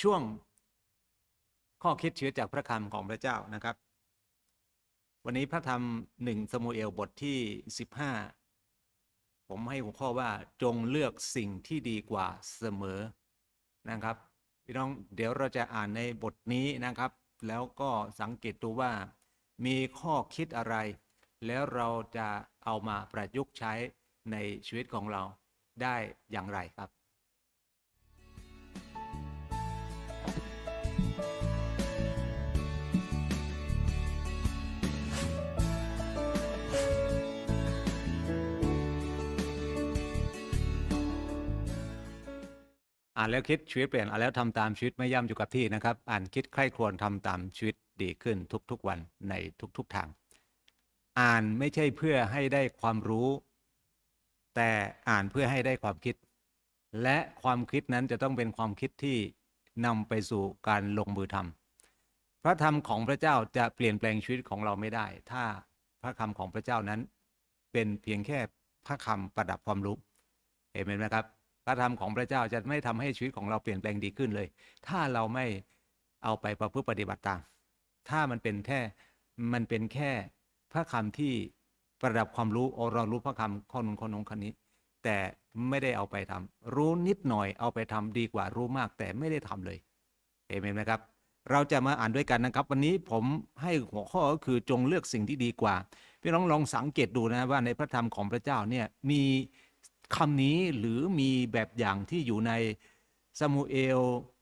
ช่วงข้อคิดเชีวิตจากพระคำของพระเจ้านะครับ วันนี้พระธรรมหนึ่งสมุเอลบทที่สิบห้าผมให้หัวข้อว่าจงเลือกสิ่งที่ดีกว่าเสมอนะครับพี่น้องเดี๋ยวเราจะอ่านในบทนี้นะครับ แล้วก็สังเกตดูว่ามีข้อคิดอะไร แล้วเราจะเอามาประยุกต์ใช้ในชีวิตของเราได้อย่างไรครับ อ่านแล้วคิดชีวิตเปลี่ยนอ่านแล้วทำตามชีวิตไม่ย่ำอยู่กับที่นะครับ อ่านคิดใคร่ครวญทำตามชีวิตดีขึ้นทุกๆวันในทุกๆทาง อ่านไม่ใช่เพื่อให้ได้ความรู้ แต่อ่านเพื่อให้ได้ความคิด และความคิดนั้นจะต้องเป็นความคิดที่นำไปสู่การลงมือทำพระธรรมของพระเจ้าจะเปลี่ยนแปลงชีวิตของเราไม่ได้ ถ้าพระคำของพระเจ้านั้น เป็นเพียงแค่พระคำประดับความรู้เห็นไหมครับ พระธรรมของพระเจ้าจะไม่ทำให้ชีวิตของเราเปลี่ยนแปลงดีขึ้นเลย ถ้าเราไม่เอาไปประพฤติปฏิบัติตาม ถ้ามันเป็นแค่มันเป็นแค่พระคำที่ประดับความรู้โอเรารู้พระคำข้อนู้นข้อนู้นข้อนี้ แต่ไม่ได้เอาไปทำรู้นิดหน่อยเอาไปทำดีกว่ารู้มากแต่ไม่ได้ทำเลยเห็นไหมครับ เราจะมาอ่านด้วยกันนะครับ วันนี้ผมให้หัวข้อก็คือจงเลือกสิ่งที่ดีกว่าพี่น้องลองสังเกตดูนะว่าในพระธรรมของพระเจ้าเนี่ยมี คำนี้หรือมีแบบอย่างที่อยู่ในซามูเอล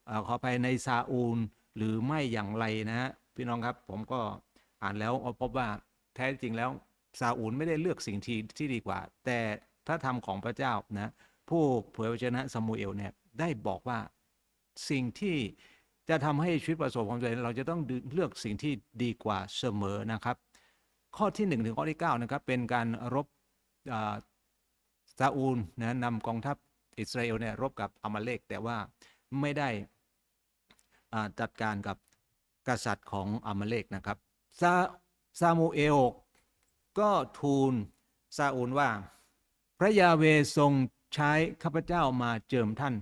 อขอไปในซาอูล หรือไม่อย่างไรนะฮะพี่น้องครับผมก็อ่านแล้วพบว่าแท้จริงแล้วซาอูลไม่ได้เลือกสิ่งที่ที่ดีกว่า แต่พระธรรมของพระเจ้านะผู้เผยพระชนะซามูเอลเนี่ยได้บอกว่าสิ่งที่จะทำให้ชีวิตประสบความสำเร็จเราจะต้องเลือกสิ่งที่ดีกว่าเสมอนะครับ ข้อที่1ถึงข้อที่9นะครับเป็นการรบอ่า ซาอูลนะนำกองทัพอิสราเอลเนี่ยรบกับอามาเลกแต่ว่าไม่ได้จัดการกับกษัตริย์ของอามาเลกนะครับซาซามูเอลก็ทูลซาอูลว่า พระยาเวทรงใช้ข้าพเจ้ามาเจิมท่าน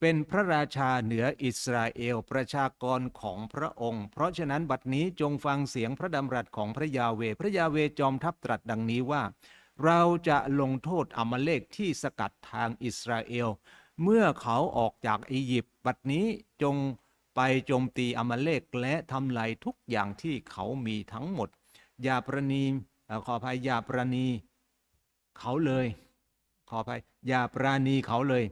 เป็นพระราชาเหนืออิสราเอลประชากรของพระองค์ เพราะฉะนั้นบัดนี้จงฟังเสียงพระดำรัสของพระยาเว พระยาเวจอมทัพตรัสดังนี้ว่า เราจะลงโทษอามาเลกที่สกัดทางอิสราเอล เมื่อเขาออกจากอียิปต์บัดนี้จงไปโจมตีอามาเลกและทำลายทุกอย่างที่เขามีทั้งหมด อย่าประนีขออภัยอย่าประนีเขาเลย ขออภัยอย่าปราณีเขาเลย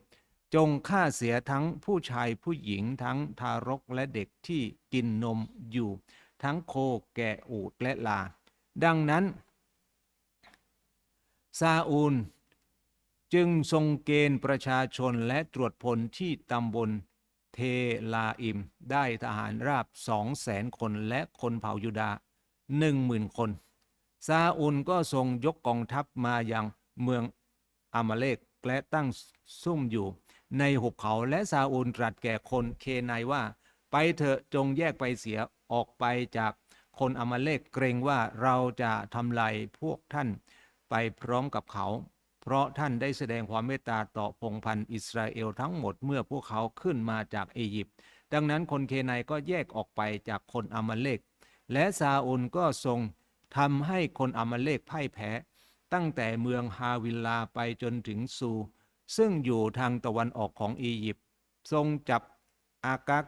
จงฆ่าเสียทั้งผู้ชายผู้หญิงทั้งทารกและเด็กที่กินนมอยู่ ทั้งโคแกะอูดและลา ดังนั้น ซาอูล จึงทรงเกณฑ์ประชาชนและตรวจพลที่ตำบลเทลาอิม ได้ทหารราบสองแสนคนและคนเผ่ายูดาหนึ่งหมื่นคน ซาอูลก็ทรงยกกองทัพมายังเมืองอามาเลกและตั้งซุ่มอยู่ ในหุบเขาและซาอูลตรัสแก่คนเคนายว่า ไปเถอะจงแยกไปเสียออกไปจากคนอามาเลกเกรงว่าเราจะทำลายพวกท่าน ไปพร้อมกับเขา เพราะท่านได้แสดงความเมตตาต่อพงพันธ์อิสราเอลทั้งหมดเมื่อพวกเขาขึ้นมาจากอียิปต์ดังนั้นคนเคนายก็แยกออกไปจากคนอามาเลก และซาอูลก็ทรงทำให้คนอามาเลกพ่ายแพ้ ตั้งแต่เมืองฮาวิลลาไปจนถึงซู ซึ่งอยู่ทางตะวันออกของอียิปต์ทรงจับอากัก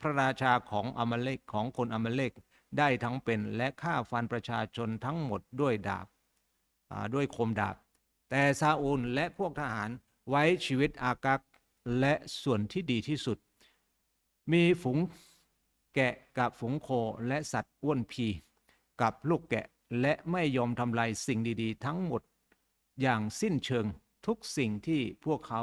พระราชาของอามาเลกของคนอามาเลกได้ทั้งเป็นและฆ่าฟันประชาชนทั้งหมดด้วยดาบ ด้วยคมดาบ แต่ซาอูลและพวกทหารไว้ชีวิตอากักและส่วนที่ดีที่สุด มีฝูงแกะกับฝูงโคและสัตว์อ้วนพี กับลูกแกะและไม่ยอมทำลายสิ่งดีๆ ทั้งหมดอย่างสิ้นเชิงทุกสิ่งที่พวกเขา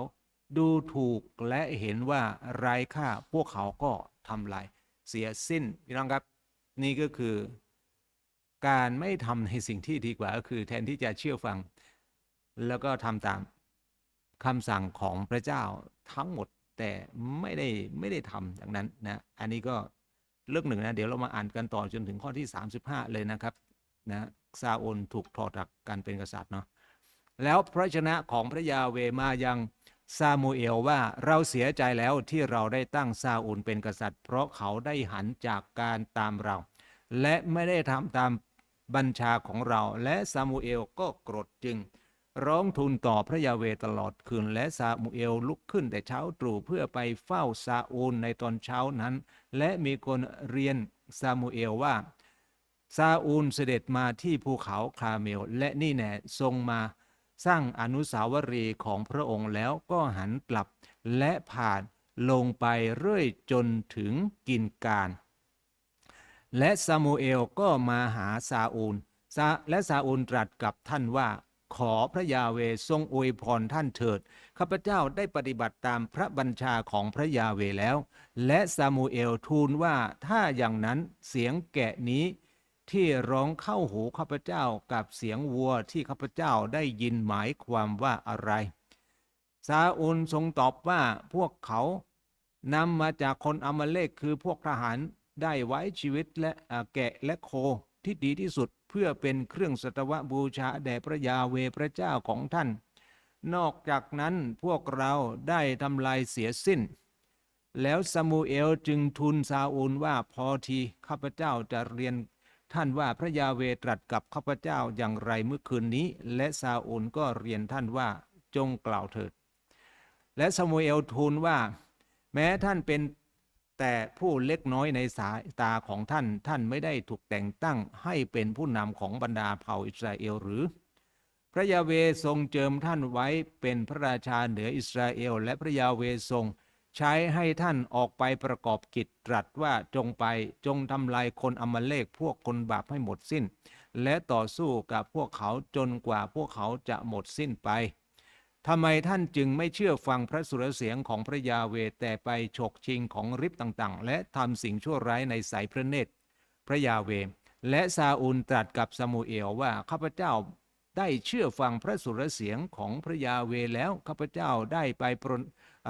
ดูถูกและเห็นว่าไร้ค่าพวกเขาก็ทำลายเสียสิ้นพี่น้องครับ นี่ก็คือ การไม่ทำในสิ่งที่ดีกว่าก็คือแทนที่จะเชื่อฟัง แล้วก็ทำตามคำสั่งของพระเจ้าทั้งหมดแต่ไม่ได้ไม่ได้ทำอย่างนั้นนะอันนี้ก็เรื่องหนึ่งนะ เดี๋ยวเรามาอ่านกันต่อจนถึงข้อที่ 35 เลยนะครับนะซาโอนถูกถอดจากการเป็นกษัตริย์เนาะแล้วพระชนะของพระยาเวมายังซามูเอลว่าเราเสียใจแล้วที่เราได้ตั้งซาอูลเป็นกษัตริย์ เพราะเขาได้หันจากการตามเรา และไม่ได้ทำตาม บัญชาของเรา และซามูเอลก็โกรธจึง ร้องทูลต่อพระยาเวตลอดคืน และซามูเอลลุกขึ้นแต่เช้าตรู่เพื่อไปเฝ้าซาอูลในตอนเช้านั้น และมีคนเรียนซามูเอลว่าซาอูลเสด็จมาที่ภูเขาคาเมล และนี่แน่ทรงมาสร้างอนุสาวรีย์ของพระองค์แล้วก็หันกลับและผ่านลงไปเรื่อยจนถึงกินการ และซามูเอลก็มาหาซาอูลและซาอูลตรัสกับท่านว่า ขอพระยาเวทรงอวยพรท่านเถิด ข้าพเจ้าได้ปฏิบัติตามพระบัญชาของพระยาเวแล้ว และซามูเอลทูลว่าถ้าอย่างนั้นเสียงแกะนี้ ที่ร้องเข้าหูข้าพเจ้ากับเสียงวัวที่ข้าพเจ้าได้ยินหมายความว่าอะไรซาอูลทรงตอบว่าพวกเขานำมาจากคนอมาเลกคือพวกทหาร ได้ไว้ชีวิตและแกะและโคที่ดีที่สุดเพื่อเป็นเครื่องสัตวบูชาแด่พระยาเวพระเจ้าของท่าน นอกจากนั้นพวกเราได้ทำลายเสียสิ้น แล้วซามูเอลจึงทูลซาอูลว่าพอทีข้าพเจ้าจะเรียนท่านว่าพระยาเวตรัสกับข้าพเจ้าอย่างไรเมื่อคืนนี้ และซาอูลก็เรียนท่านว่าจงกล่าวเถิด และซามูเอลทูลว่า แม้ท่านเป็น แต่ผู้เล็กน้อยในสายตาของท่านท่านไม่ได้ถูกแต่งตั้งให้เป็นผู้นำของบรรดาเผ่าอิสราเอลหรือ พระยาเวทรงเจิมท่านไว้เป็นพระราชาเหนืออิสราเอล และพระยาเวทรงใช้ให้ท่านออกไปประกอบกิจตรัสว่าจงไปจงทำลายคนอมาเลกพวกคนบาปให้หมดสิ้น และต่อสู้กับพวกเขาจนกว่าพวกเขาจะหมดสิ้นไป ทำไมท่านจึงไม่เชื่อฟังพระสุรเสียงของพระยาเวแต่ไปฉกชิงของริบต่างๆ และทำสิ่งชั่วร้ายในสายพระเนตร พระยาเว และซาอูลตรัสกับซามูเอลว่าข้าพเจ้าได้เชื่อฟังพระสุรเสียงของพระยาเวแล้วข้าพเจ้าได้ไปปรน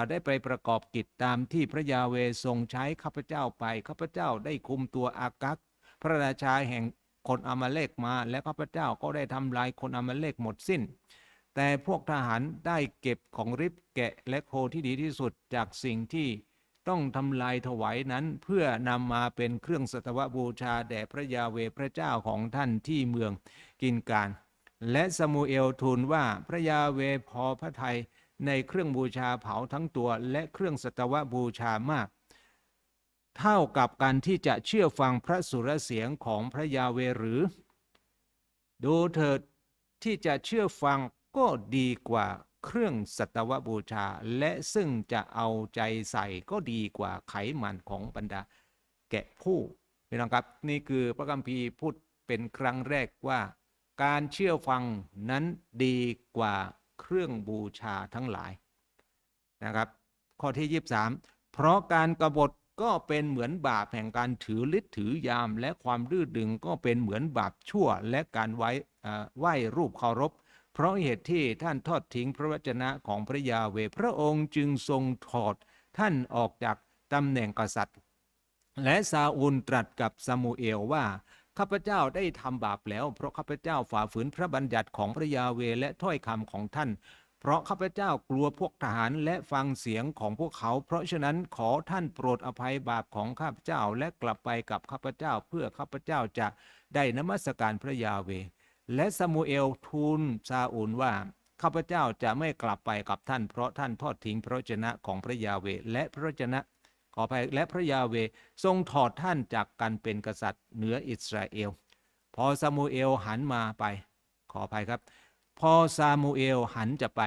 ได้ไปประกอบกิจตามที่พระยาเวทรงใช้ข้าพเจ้าไปข้าพเจ้าได้คุมตัวอากักพระราชาแห่งคนอามาเลกมาและข้าพเจ้าก็ได้ทำลายคนอามาเลกหมดสิ้น แต่พวกทหารได้เก็บของริบแกะและโคที่ดีที่สุดจากสิ่งที่ต้องทำลายถวายนั้นเพื่อนำมาเป็นเครื่องสัตวบูชาแด่พระยาเวพระเจ้าของท่านที่เมืองกินการ และซามูเอลทูลว่าพระยาเวพอพระทัยในเครื่องบูชาเผาทั้งตัวและเครื่องสัตวบูชามาก เท่ากับการที่จะเชื่อฟังพระสุรเสียงของพระยาเวหรือ ดูเถิดที่จะเชื่อฟัง ก็ดีกว่าเครื่องสัตวบูชา และซึ่งจะเอาใจใส่ก็ดีกว่าไขมันของบรรดา แกะผู้พี่น้องครับนี่คือพระคัมภีร์พูดเป็นครั้งแรกว่า การเชื่อฟังนั้นดีกว่าเครื่องบูชาทั้งหลายนะครับ ข้อที่ 23 เพราะการกรบฏก็เป็นเหมือนบาปแห่งการถือฤทธิ์ถือยาม และความดื้อดึงก็เป็นเหมือนบาปชั่ว และการไว้ไหว้รูปเคารพ เพราะเหตุที่ท่านทอดทิ้งพระวจนะของพระยาเวพระองค์จึงทรงถอดท่านออกจากตำแหน่งกษัตริย์ และซาอูลตรัสกับซามูเอลว่าข้าพเจ้าได้ทำบาปแล้ว เพราะข้าพเจ้าฝ่าฝืนพระบัญญัติของพระยาเวและถ้อยคำของท่าน เพราะข้าพเจ้ากลัวพวกทหารและฟังเสียงของพวกเขา เพราะฉะนั้นขอท่านโปรดอภัยบาปของข้าพเจ้าและกลับไปกับข้าพเจ้าเพื่อข้าพเจ้าจะได้นมัสการพระยาเว และซามูเอลทูลซาอูลว่าข้าพเจ้าจะไม่กลับไปกับท่าน เพราะท่านทอดทิ้งพระวจนะของพระยาเวและพระวจนะขออภัยและพระยาเวทรงถอดท่านจากการเป็นกษัตริย์เหนืออิสราเอล พอซามูเอลหันมาไป ขออภัยครับ พอซามูเอลหันจะไป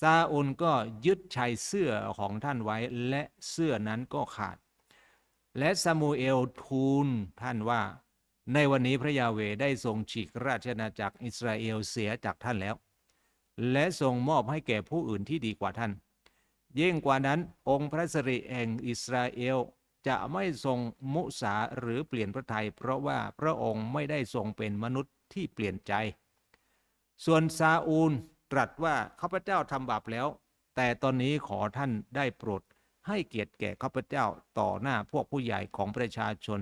ซาอุลก็ยึดชายเสื้อของท่านไว้และเสื้อนั้นก็ขาด และซามูเอลทูลท่านว่า ในวันนี้พระยาเวได้ทรงฉีกราชอาณาจักรอิสราเอลเสียจากท่านแล้ว และทรงมอบให้แก่ผู้อื่นที่ดีกว่าท่าน ยิ่งกว่านั้นองค์พระสิริแห่งอิสราเอลจะไม่ทรงมุสาหรือเปลี่ยนพระทัยเพราะว่าพระองค์ไม่ได้ทรงเป็นมนุษย์ที่เปลี่ยนใจ ส่วนซาอูลตรัสว่าข้าพเจ้าทำบาปแล้ว แต่ตอนนี้ขอท่านได้โปรดให้เกียรติแก่ข้าพเจ้าต่อหน้าพวกผู้ใหญ่ของประชาชน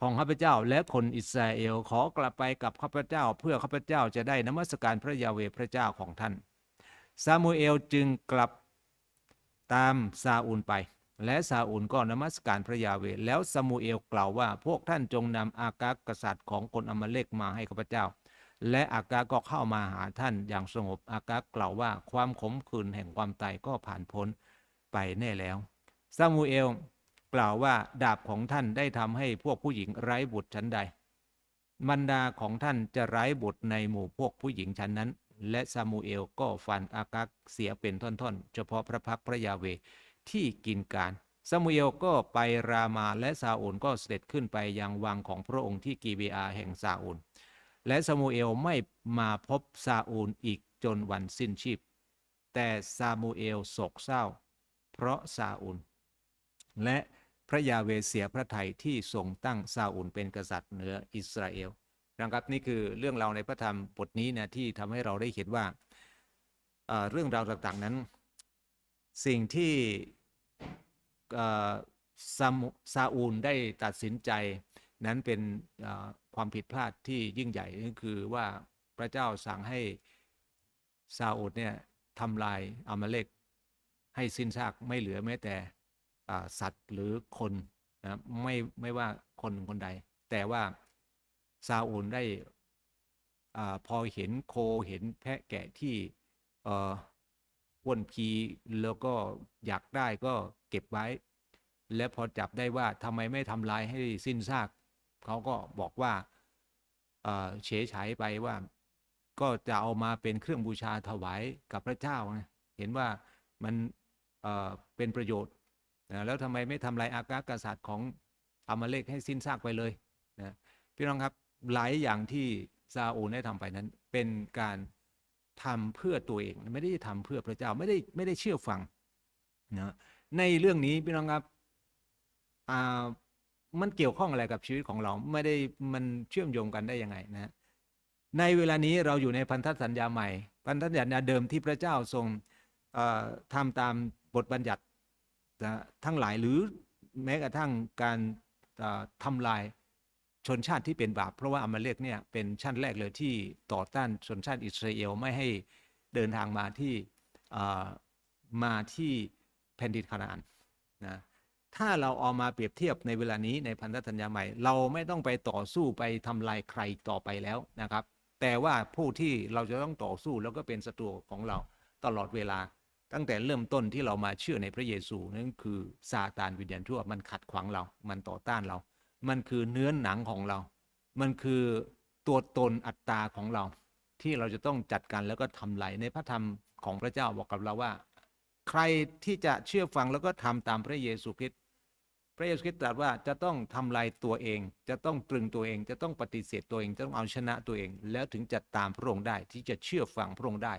ของข้าพเจ้าและคนอิสราเอลขอกลับไปกับข้าพเจ้า เพื่อข้าพเจ้าจะได้นมัสการพระยาเวพระเจ้าของท่านซามูเอลจึงกลับตามซาอูลไป และซาอูลก็นมัสการพระยาเวแล้วซามูเอลกล่าวว่าพวกท่านจงนำอากากกษัตริย์ของคนอมาเลกมาให้ข้าพเจ้า และอากาก็เข้ามาหาท่านอย่างสงบอากากล่าวว่าความขมขื่นแห่งความตายก็ผ่านพ้นไปแน่แล้วซามูเอล กล่าวว่าดาบของท่านได้ทำให้พวกผู้หญิงไร้บุตรชั้นใด บรรดาของท่านจะไร้บุตรในหมู่พวกผู้หญิงชั้นนั้น และซามูเอลก็ฟันอากากเสียเป็นท่อนๆ เฉพาะพระพักพระยาเวที่กินการซามูเอลก็ไปรามาและซาอูลก็เสด็จขึ้นไปยังวังของพระองค์ที่กีเบอาแห่งซาอูล และซามูเอลไม่มาพบซาอูลอีกจนวันสิ้นชีพ แต่ซามูเอลโศกเศร้า เพราะซาอูลและ พระยาเวเสียพระไทยที่ทรงตั้งซาอูลเป็นกษัตริย์เหนืออิสราเอลนะครับนี่คือเรื่องราวในพระธรรมบทนี้นะที่ทำให้เราได้เห็นว่าเรื่องราวต่างๆนั้น สิ่งที่ซาซาอูลได้ตัดสินใจนั้นเป็นความผิดพลาดที่ยิ่งใหญ่ก็คือว่าพระเจ้าสั่งให้ซาอูลเนี่ยทำลายอามาเลกให้สิ้นซากไม่เหลือแม้แต่ สัตว์หรือคนนะไม่ไม่ว่าคนคนใด แต่ว่าซาอูลได้อพอเห็นโคเห็นแพะแกะที่เอ่ออ้วนพีแล้วก็อยากได้ก็เก็บไว้ และพอจับได้ว่าทำไมไม่ทำลายให้สิ้นซากเขาก็บอกว่าเฉยฉายไปว่าก็จะเอามาเป็นเครื่องบูชาถวายกับพระเจ้านะเห็นว่ามันเเป็นประโยชน์ นะแล้วทำไมไม่ทำลายอากากษัตริย์ของอามาเลกให้สิ้นซากไปเลยนะพี่น้องครับหลายอย่างที่ซาอูลได้ทำไปนั้น เป็นการทำเพื่อตัวเองไม่ได้ทำเพื่อพระเจ้าไม่ได้ไม่ได้เชื่อฟังนะในเรื่องนี้พี่น้องครับอ่ามันเกี่ยวข้องอะไรกับชีวิตของเราไม่ได้มันเชื่อมโยงกันได้ยังไงนะในเวลานี้เราอยู่ในพันธสัญญาใหม่ พันธสัญญาเดิมที่พระเจ้าทรงเอ่อทำตามบทบัญญัติ ทั้งหลายหรือแม้กระทั่งการเอ่อทำลายชนชาติที่เป็นบาป เพราะว่าอามาเลกเนี่ยเป็นชาติแรกเลยที่ต่อต้านชนชาติอิสราเอลไม่ให้เดินทางมาที่มาที่แผ่นดินคานาอันนะถ้าเราเอามาเปรียบเทียบในเวลานี้ในพันธสัญญาใหม่ เราไม่ต้องไปต่อสู้ไปทำลายใครต่อไปแล้วนะครับ แต่ว่าผู้ที่เราจะต้องต่อสู้แล้วก็เป็นศัตรูของเราตลอดเวลา ตั้งแต่เริ่มต้นที่เรามาเชื่อในพระเยซูนั่นคือซาตานวิญญาณชั่วมันขัดขวางเรา มันต่อต้านเรา มันคือเนื้อหนังของเรา มันคือตัวตนอัตตาของเรา ที่เราจะต้องจัดการแล้วก็ทำลายในพระธรรมของพระเจ้าบอกกับเราว่า ใครที่จะเชื่อฟังแล้วก็ทำตามพระเยซูคริสต์พระเยซูคริสต์ตรัสว่าจะต้องทำลายตัวเอง จะต้องตรึงตัวเอง จะต้องปฏิเสธตัวเองจะต้องเอาชนะตัวเอง แล้วถึงจะตามพระองค์ได้ที่จะเชื่อฟังพระองค์ได้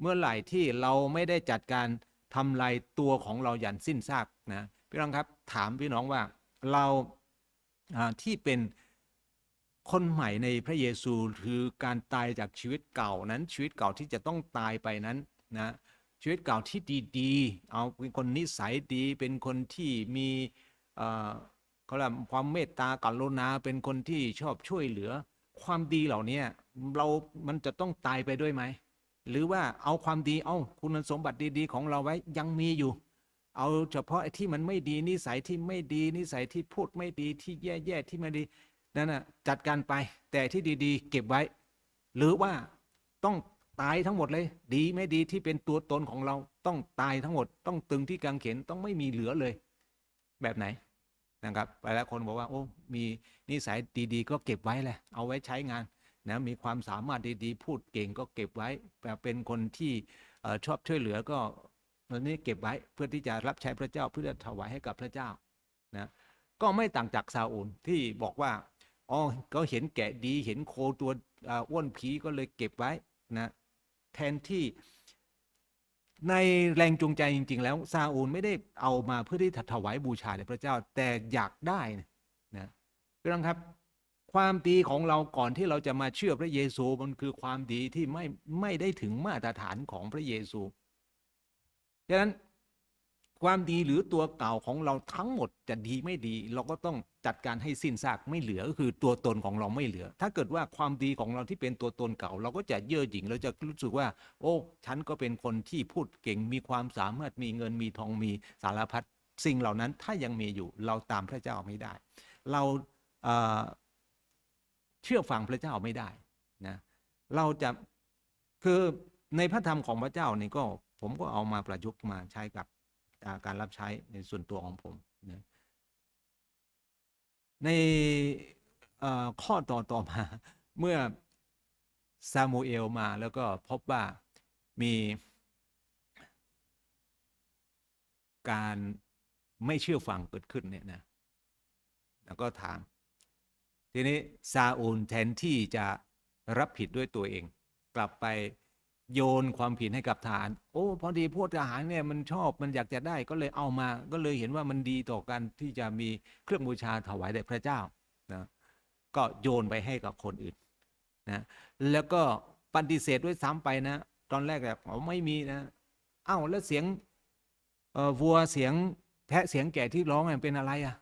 เมื่อไหร่ที่เราไม่ได้จัดการทำลายตัวของเราอย่างสิ้นซากนะพี่น้องครับถามพี่น้องว่าเราที่เป็นคนใหม่ในพระเยซูคือการตายจากชีวิตเก่านั้น ชีวิตเก่าที่จะต้องตายไปนั้นนะชีวิตเก่าที่ดีๆ เอาเป็นคนนิสัยดี เป็นคนที่มีเอ่อเขาเรียกความเมตตากรุณาเป็นคนที่ชอบช่วยเหลือ ความดีเหล่านี้เรามันจะต้องตายไปด้วยไหม หรือว่าเอาความดีเอาคุณสมบัติดีๆ ของเราไว้ยังมีอยู่ เอาเฉพาะไอ้ที่มันไม่ดีนิสัยที่ไม่ดีนิสัยที่พูดไม่ดีที่แย่ๆที่ไม่ดีนั่นน่ะจัดการไปแต่ที่ดีๆ เก็บไว้ หรือว่าต้องตายทั้งหมดเลย ดีไม่ดีที่เป็นตัวตนของเราต้องตายทั้งหมด ต้องตึงที่กางเขนต้องไม่มีเหลือเลย แบบไหนนะครับหลายคนบอกว่าโอ้มีนิสัยดีๆ ก็เก็บไว้แหละเอาไว้ใช้งาน นะมีความสามารถดีๆ พูดเก่งก็เก็บไว้แบบเป็นคนที่ชอบช่วยเหลือก็อันนี้เก็บไว้เพื่อที่จะรับใช้พระเจ้าเพื่อถวายให้กับพระเจ้านะก็ไม่ต่างจากซาอูลที่บอกว่าอ๋อก็เห็นแกะดีเห็นโคตัวอ้วนผีก็เลยเก็บไว้นะแทนที่ในแรงจูงใจจริง ๆ แล้วซาอูลไม่ได้เอามาเพื่อที่จะถวายบูชาแด่พระเจ้าแต่อยากได้นะนะพี่น้องครับ ความดีของเราก่อนที่เราจะมาเชื่อพระเยซูมันคือความดีที่ไม่ไม่ได้ถึงมาตรฐานของพระเยซูฉะนั้นความดีหรือตัวเก่าของเราทั้งหมดจะดีไม่ดี เราก็ต้องจัดการให้สิ้นซากไม่เหลือก็คือตัวตนของเราไม่เหลือ ถ้าเกิดว่าความดีของเราที่เป็นตัวตนเก่า เราก็จะเย่อหยิ่งเราจะรู้สึกว่า โอ้ฉันก็เป็นคนที่พูดเก่งมีความสามารถมีเงินมีทองมีสารพัดสิ่งเหล่านั้นถ้ายังมีอยู่ เราตามพระเจ้าไม่ได้ เรา เชื่อฟังพระเจ้าไม่ได้นะเราจะคือในพระธรรมของพระเจ้านี่ก็ผมก็เอามาประยุกต์มาใช้กับาการรับใช้ในส่วนตัวของผมนะในข้อต่อต่อมาเมื่อซามูเอลมาแล้วก็พบว่ามีการไม่เชื่อฟังเกิดขึ้นเนี่ยนะ แล้วก็ถาม ทีนี้ซาอูลแทนที่จะรับผิดด้วยตัวเอง กลับไปโยนความผิดให้กับทหาร โอ้พอดีพวกทหารเนี่ยมันชอบมันอยากจะได้ก็เลยเอามา ก็เลยเห็นว่ามันดีต่อกันที่จะมีเครื่องบูชาถวายแด่พระเจ้านะก็โยนไปให้กับคนอื่นนะแล้วก็ปฏิเสธด้วยซ้ำไปนะ ตอนแรกแบบอ๋อไม่มีนะเอ้าแล้วเสียงวัวเสียงแพะเสียงแก่ที่ร้องเนี่ยเป็นอะไรอะ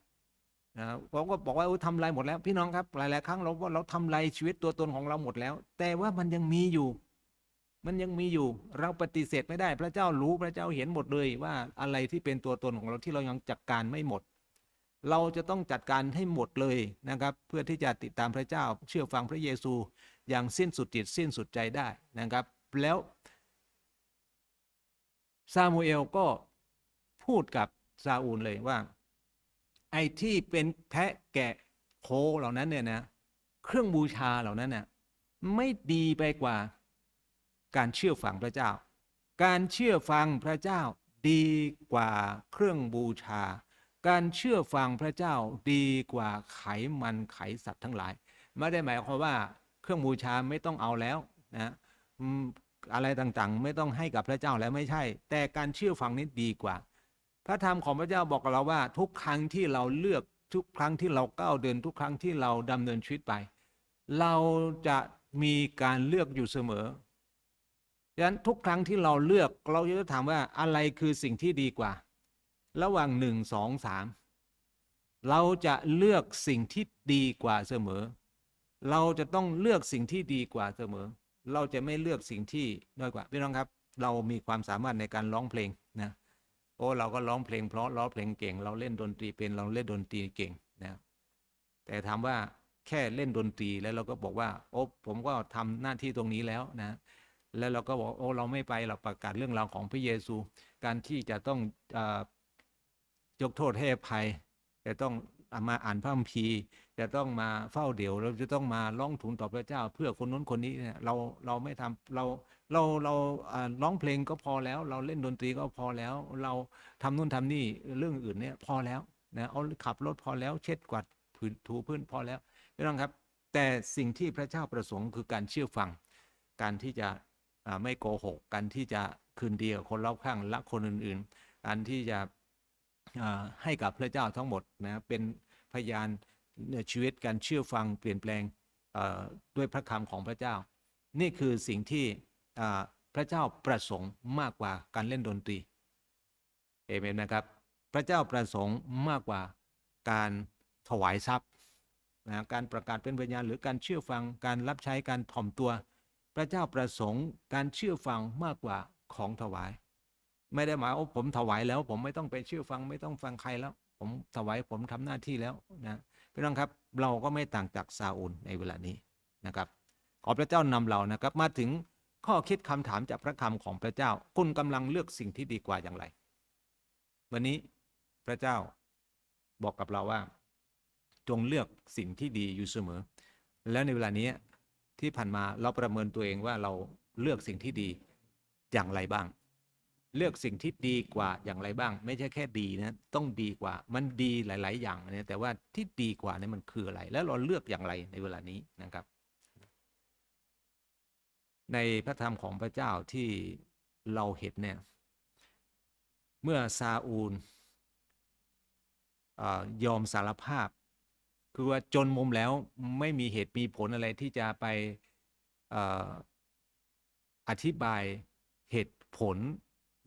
นะผมก็บอกว่าโอ้ทำลายหมดแล้วพี่น้องครับหลายๆครั้งเราว่าเราทำลายชีวิตตัวตนของเราหมดแล้ว แต่ว่ามันยังมีอยู่ มันยังมีอยู่ เราปฏิเสธไม่ได้ พระเจ้ารู้พระเจ้าเห็นหมดเลยว่าอะไรที่เป็นตัวตนของเราที่เรายังจัดการไม่หมด เราจะต้องจัดการให้หมดเลยนะครับ เพื่อที่จะติดตามพระเจ้า เชื่อฟังพระเยซูอย่างสิ้นสุดจิตสิ้นสุดใจได้นะครับ แล้วซามูเอลก็พูดกับซาอูลเลยว่า ไอ้ที่เป็นแพะแกะโคเหล่านั้นเนี่ยนะ เครื่องบูชาเหล่านั้นน่ะไม่ดีไปกว่าการเชื่อฟังพระเจ้า การเชื่อฟังพระเจ้าดีกว่าเครื่องบูชา การเชื่อฟังพระเจ้าดีกว่าไขมันไขสัตว์ทั้งหลาย ไม่ได้หมายความว่าเครื่องบูชาไม่ต้องเอาแล้วนะอืมอะไรต่างๆ ไม่ต้องให้กับพระเจ้าแล้วไม่ใช่ แต่การเชื่อฟังนี้ดีกว่า พระธรรมของพระเจ้าบอกกับเราว่า ทุกครั้งที่เราเลือกทุกครั้งที่เราก้าวเดิน ทุกครั้งที่เราดำเนินชีวิตไป เราจะมีการเลือกอยู่เสมอดังนั้นทุกครั้งที่เราเลือกเราจะถามว่าอะไรคือสิ่งที่ดีกว่า ระหว่างหนึ่งสองสามเราจะเลือกสิ่งที่ดีกว่าเสมอ เราจะต้องเลือกสิ่งที่ดีกว่าเสมอ เราจะไม่เลือกสิ่งที่น้อยกว่าพี่น้องครับ เรามีความสามารถในการร้องเพลงนะ อ้เราก็ร้องเพลงเพราะร้องเพลงเก่ง เราเล่นดนตรีเป็นเราเล่นดนตรีเก่งนะแต่ถามว่าแค่เล่นดนตรีแล้วเราก็บอกว่า โอ้ผมก็ทำหน้าที่ตรงนี้แล้วนะ แล้วเราก็บอกโอ้เราไม่ไปเราประกาศเรื่องราวของพระเยซู การที่จะต้องอยกโทษให้อภัยจะต้องมาอ่านพระคัมภีร์จะต้องมาเฝ้าเดี่ยวเราจะต้องมาร้องทูลต่อพระเจ้า เพื่อคนนู้นคนนี้เนี่ยเราเราไม่ทำเรา เราเราร้องเพลงก็พอแล้ว เราเล่นดนตรีก็พอแล้ว เราทำนู่นทำนี่เรื่องอื่นเนี่ยพอแล้วนะเอาขับรถพอแล้วเช็ดกวาดพื้นถูพื้นพอแล้วพี่น้องครับ แต่สิ่งที่พระเจ้าประสงค์คือการเชื่อฟัง การที่จะไม่โกหกการที่จะคืนดีกับคนรอบข้างรักคนอื่นๆการที่จะให้กับพระเจ้าทั้งหมดนะเป็นพยานชีวิตการเชื่อฟังเปลี่ยนแปลงด้วยพระคำของพระเจ้า นี่คือสิ่งที่ พระเจ้าประสงค์มากกว่าการเล่นดนตรีเอเมนนะครับ พระเจ้าประสงค์มากกว่าการถวายทรัพย์นะการประกาศเป็นพยานหรือการเชื่อฟังการรับใช้การถ่อมตัว พระเจ้าประสงค์การเชื่อฟังมากกว่าของถวาย ไม่ได้หมายว่าผมถวายแล้ว ผมไม่ต้องไปเชื่อฟังไม่ต้องฟังใครแล้ว ผมถวายผมทำหน้าที่แล้วนะพี่น้องครับเราก็ไม่ต่างจากซาอูลในเวลานี้นะครับ ขอพระเจ้านำเรานะครับมาถึง ข้อคิดคำถามจากพระคำของพระเจ้า คุณกำลังเลือกสิ่งที่ดีกว่าอย่างไร วันนี้พระเจ้าบอกกับเราว่า จงเลือกสิ่งที่ดีอยู่เสมอ แล้วในเวลานี้ที่ผ่านมาเราประเมินตัวเองว่าเราเลือกสิ่งที่ดีอย่างไรบ้าง เลือกสิ่งที่ดีกว่าอย่างไรบ้าง ไม่ใช่แค่ดีนะต้องดีกว่ามันดีหลาย ๆ อย่างนะแต่ว่าที่ดีกว่านี่มันคืออะไร แล้วเราเลือกอย่างไรในเวลานี้นะครับ ในพระธรรมของพระเจ้าที่เราเห็นเนี่ย เมื่อซาอูลยอมสารภาพ คือว่าจนมุมแล้วไม่มีเหตุมีผลอะไรที่จะไปอออธิบายเหตุผล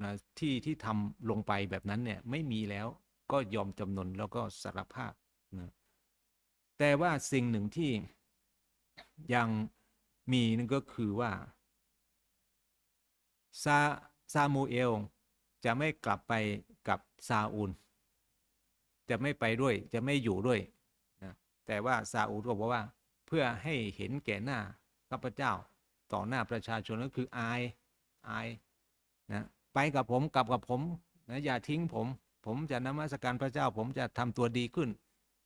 นะที่ที่ทำลงไปแบบนั้นเนี่ยไม่มีแล้วก็ยอมจำนนแล้วก็สารภาพนะแต่ว่าสิ่งหนึ่งที่ยังมีนั่นก็คือว่า ซาซามูเอล จะไม่กลับไปกับซาอูล จะไม่ไปด้วยจะไม่อยู่ด้วยนะแต่ว่าซาอูลก็บอกว่า เพื่อให้เห็นแก่หน้าข้าพเจ้าต่อหน้าประชาชนก็คืออายอายนะไปกับผมกลับกับผมนะอย่าทิ้งผม ผมจะนมัสการพระเจ้า ผมจะทำตัวดีขึ้น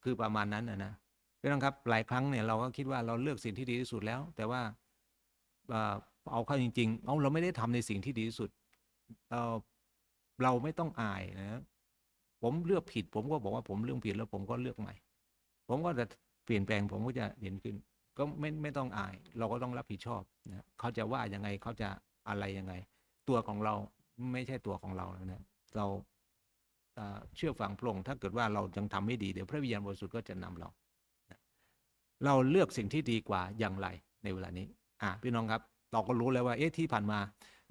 คือประมาณนั้นนะนะพี่น้องครับหลายครั้งเนี่ยเราก็คิดว่าเราเลือกสิ่งที่ดีที่สุดแล้ว แต่ว่า เอาเข้าจริง ๆ เอาเราไม่ได้ทำในสิ่งที่ดีที่สุดเอ่อเราไม่ต้องอายนะผมเลือกผิด ผมก็บอกว่าผมเลือกผิดแล้วผมก็เลือกใหม่ ผมก็จะเปลี่ยนแปลงผมก็จะเห็นขึ้น ก็ไม่ไม่ต้องอาย เราก็ต้องรับผิดชอบนะเขาจะว่ายังไงเขาจะอะไรยังไง ตัวของเราไม่ใช่ตัวของเราแล้วนะเราเชื่อฟังพระองค์ถ้าเกิดว่าเรายังทำไม่ดีเดี๋ยวพระวิญญาณบริสุทธิ์ก็จะนำเรา เราเลือกสิ่งที่ดีกว่าอย่างไรในเวลานี้ อะพี่น้องครับ เราก็รู้แล้วว่าเอ๊ะที่ผ่านมา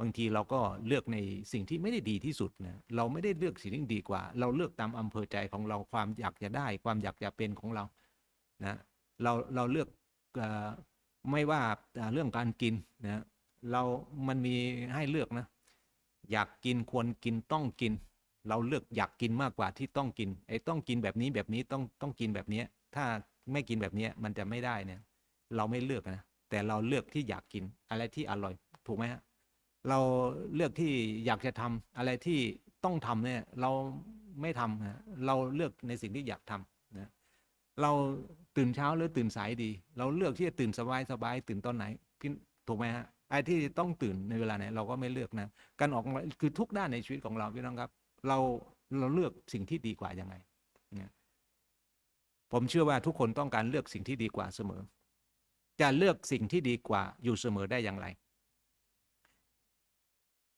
บางทีเราก็เลือกในสิ่งที่ไม่ได้ดีที่สุดนะเราไม่ได้เลือกสิ่งที่ดีกว่า เราเลือกตามอำเภอใจของเราความอยากจะได้ ความอยากจะเป็นของเรานะเราเราเลือกอไม่ว่าเรื่องการกินนะเรามันมีให้เลือกนะ อยากกินควรกินต้องกิน เราเลือกอยากกินมากกว่าที่ต้องกินไอ้ต้องกินแบบนี้แบบนี้ต้องต้องกินแบบนี้ ถ้าไม่กินแบบนี้มันจะไม่ได้เนี่ย เราไม่เลือกนะ แต่เราเลือกที่อยากกินอะไรที่อร่อยถูกไหมฮะเราเลือกที่อยากจะทำอะไรที่ต้องทำเนี่ยเราไม่ทำนะเราเลือกในสิ่งที่อยากทำนะเราตื่นเช้าหรือตื่นสายดี เราเลือกที่จะตื่นสบายสบายตื่นตอนไหนพี่ถูกไหมฮะไอ้ที่ต้องตื่นในเวลาไหนเราก็ไม่เลือกนะการออกมาคือทุกด้านในชีวิตของเราพี่น้องครับ เราเราเลือกสิ่งที่ดีกว่ายังไงนี่ยผมเชื่อว่าทุกคนต้องการเลือกสิ่งที่ดีกว่าเสมอ จะเลือกสิ่งที่ดีกว่าอยู่เสมอได้อย่างไร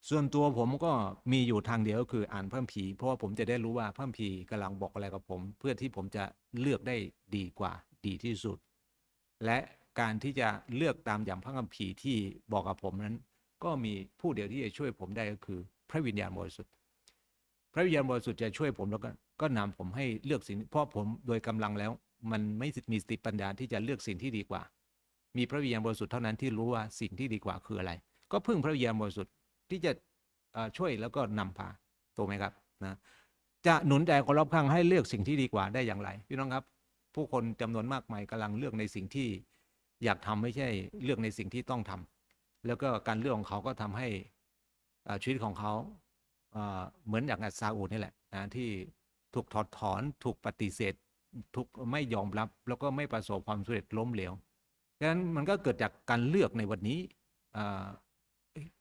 ส่วนตัวผมก็มีอยู่ทางเดียวก็คืออ่านเพระคัมภีเพราะว่าผมจะได้รู้ว่าเพระคัมภีกำลังบอกอะไรกับผม เพื่อที่ผมจะเลือกได้ดีกว่าดีที่สุด และการที่จะเลือกตามอย่างพระคัมภีร์ที่บอกกับผมนั้น ก็มีผู้เดียวที่จะช่วยผมได้ก็คือ พระวิญญาณบริสุทธิ์ พระวิญญาณบริสุทธิ์จะช่วยผมแล้วก็ก็นำผมให้เลือกสิ่งเพราะผมโดยกำลังแล้ว มันไม่มีสติปัญญาที่จะเลือกสิ่งที่ดีกว่า มีพระวิญญาณบริสุทธิ์เท่านั้นที่รู้ว่าสิ่งที่ดีกว่าคืออะไร ก็พึ่งพระวิญญาณบริสุทธิ์ที่จะช่วยแล้วก็นำพาถูกไหมครับนะจะหนุนใจคนรอบข้างให้เลือกสิ่งที่ดีกว่าได้อย่างไรพี่น้องครับ ผู้คนจำนวนมากมายกำลังเลือกในสิ่งที่อยากทำไม่ใช่เลือกในสิ่งที่ต้องทำแล้วก็การเลือกของเขาก็ทำให้ชีวิตของเขาเหมือนอย่างกับซาอูนี่แหละนะที่ถูกถอดถอน ถูกปฏิเสธ ถูกไม่ยอมรับ แล้วก็ไม่ประสบความสำเร็จล้มเหลว ดังนั้นมันก็เกิดจากการเลือกในวันนี้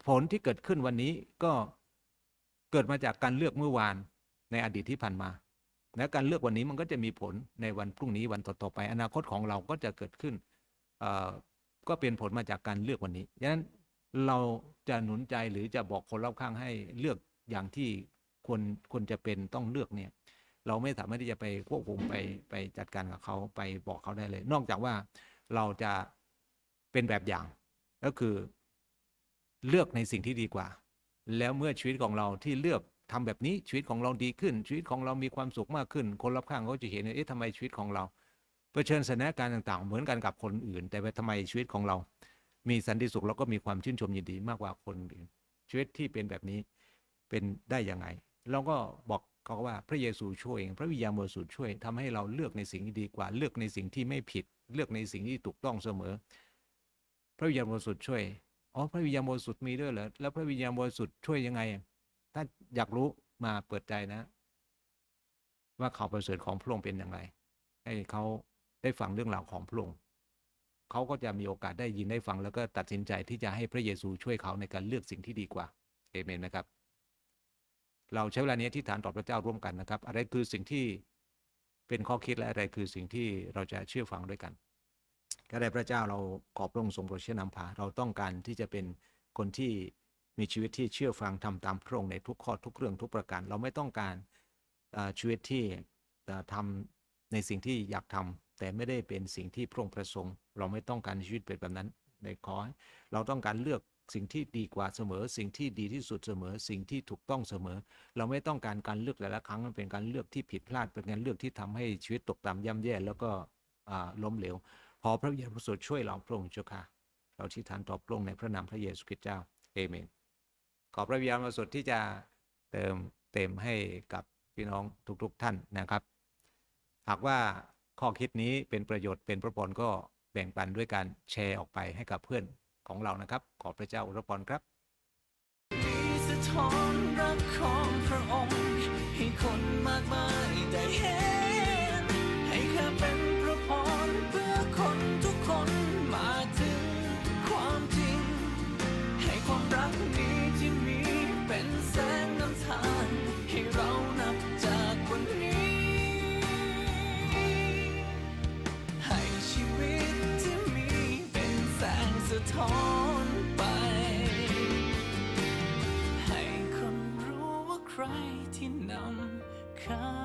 ผลที่เกิดขึ้นวันนี้ก็เกิดมาจากการเลือกเมื่อวานในอดีตที่ผ่านมา และการเลือกวันนี้มันก็จะมีผลในวันพรุ่งนี้วันต่อๆไป อนาคตของเราก็จะเกิดขึ้นก็เป็นผลมาจากการเลือกวันนี้ดังนั้นเราจะหนุนใจหรือจะบอกคนรอบข้างให้เลือกอย่างที่ควรควรจะเป็นต้องเลือกเนี่ยเราไม่สามารถที่จะไปควบคุมไปไปจัดการกับเขาไปบอกเขาได้เลย นอกจากว่า เราจะเป็นแบบอย่าง ก็คือเลือกในสิ่งที่ดีกว่า แล้วเมื่อชีวิตของเราที่เลือกทำแบบนี้ชีวิตของเราดีขึ้น ชีวิตของเรามีความสุขมากขึ้น คนรอบข้างเขาจะเห็นว่าเอ๊ะทำไมชีวิตของเราเผชิญสถานการณ์ต่างๆ เหมือนกันกับคนอื่น แต่ว่าทำไมชีวิตของเรา มีสันติสุขแล้วก็มีความชื่นชมยินดีมากกว่าคนอื่นชีวิตที่เป็นแบบนี้เป็นได้ยังไงเราก็บอก เขาว่าพระเยซูช่วยเอง พระวิญญาณบริสุทธิ์ช่วยทำให้เราเลือกในสิ่งที่ดีกว่า เลือกในสิ่งที่ไม่ผิด เลือกในสิ่งที่ถูกต้องเสมอ พระวิญญาณบริสุทธิ์ช่วยอ๋อพระวิญญาณบริสุทธิ์มีด้วยเหรอแล้วพระวิญญาณบริสุทธิ์ช่วยยังไง ถ้าอยากรู้มาเปิดใจนะ ว่าข่าวประเสริฐของพระองค์เป็นอย่างไร ให้เขาได้ฟังเรื่องราวของพระองค์เขาก็จะมีโอกาสได้ยินได้ฟังแล้วก็ตัดสินใจที่จะให้พระเยซูช่วยเขาในการเลือกสิ่งที่ดีกว่าเอเมนนะครับ เราใช้เวลานี้ที่ฐานต่อพระเจ้าร่วมกันนะครับ อะไรคือสิ่งที่เป็นข้อคิดและอะไรคือสิ่งที่เราจะเชื่อฟังด้วยกันก็ได้พระเจ้าเราขอบพระองค์ทรงโปรดเชื่อนำพา เราต้องการที่จะเป็นคนที่มีชีวิตที่เชื่อฟังทำตามพระองค์ในทุกข้อทุกเรื่องทุกประการ เราไม่ต้องการชีวิตที่เอ่อทำในสิ่งที่อยากทำแต่ไม่ได้เป็นสิ่งที่พระองค์ประสงค์ เราไม่ต้องการชีวิตเป็นแบบนั้นในขอเราต้องการเลือก สิ่งที่ดีกว่าเสมอ สิ่งที่ดีที่สุดเสมอ สิ่งที่ถูกต้องเสมอ เราไม่ต้องการการเลือกแต่ละครั้งมันเป็นการเลือกที่ผิดพลาดเป็นการเลือกที่ทำให้ชีวิตตกต่ำย่ำแย่แล้วก็ล้มเหลวขอพระวิญญาณบริสต์ช่วยเราพระองค์เจ้าค่ะ เราที่ฐานต่อพระองค์ในพระนามพระเยซูคริสต์เจ้าเอเมน ขอพระวิญญาณบริสุทธิ์ที่จะเติมเต็มให้กับพี่น้องทุกๆท่านนะครับ หากว่าข้อคิดนี้เป็นประโยชน์เป็นพระพรก็แบ่งปันด้วยการแชร์ออกไปให้กับเพื่อน ของเรานะครับ ขอพระเจ้าอวยพรครับ ท้อนไป ให้คนรู้ว่าใครที่นำเขา